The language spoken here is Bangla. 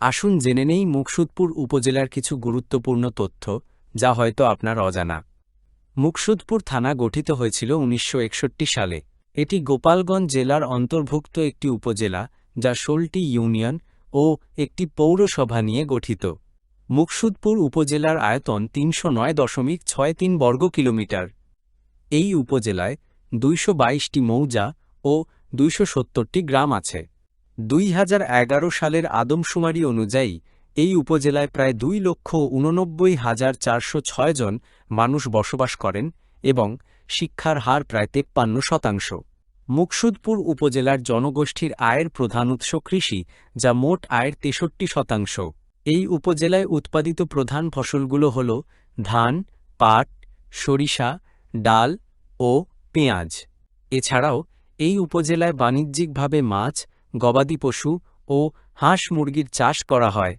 আসুন জেনে নেই মুকসুদপুর উপজেলার কিছু গুরুত্বপূর্ণ তথ্য, যা হয়তো আপনার অজানা। মুকসুদপুর থানা গঠিত হয়েছিল উনিশশো একষট্টি সালে। এটি গোপালগঞ্জ জেলার অন্তর্ভুক্ত একটি উপজেলা, যা ষোলটি ইউনিয়ন ও একটি পৌরসভা নিয়ে গঠিত। মুকসুদপুর উপজেলার আয়তন তিনশো নয় দশমিক ছয় তিন বর্গ কিলোমিটার। এই উপজেলায় দুইশো মৌজা ও দুইশো গ্রাম আছে। দুই হাজার এগারো সালের আদমশুমারি অনুযায়ী, এই উপজেলায় প্রায় দুই লক্ষ উননব্বই হাজার চারশো জন মানুষ বসবাস করেন এবং শিক্ষার হার প্রায় তেপ্পান্ন শতাংশ। মুকসুদপুর উপজেলার জনগোষ্ঠীর আয়ের প্রধান উৎস কৃষি, যা মোট আয়ের তেষট্টি শতাংশ। এই উপজেলায় উৎপাদিত প্রধান ফসলগুলো হল ধান, পাট, সরিষা, ডাল ও পেঁয়াজ। এছাড়াও এই উপজেলায় বাণিজ্যিকভাবে মাছ গবাদি পশু ও হাঁস মুরগির চাষ করা হয়।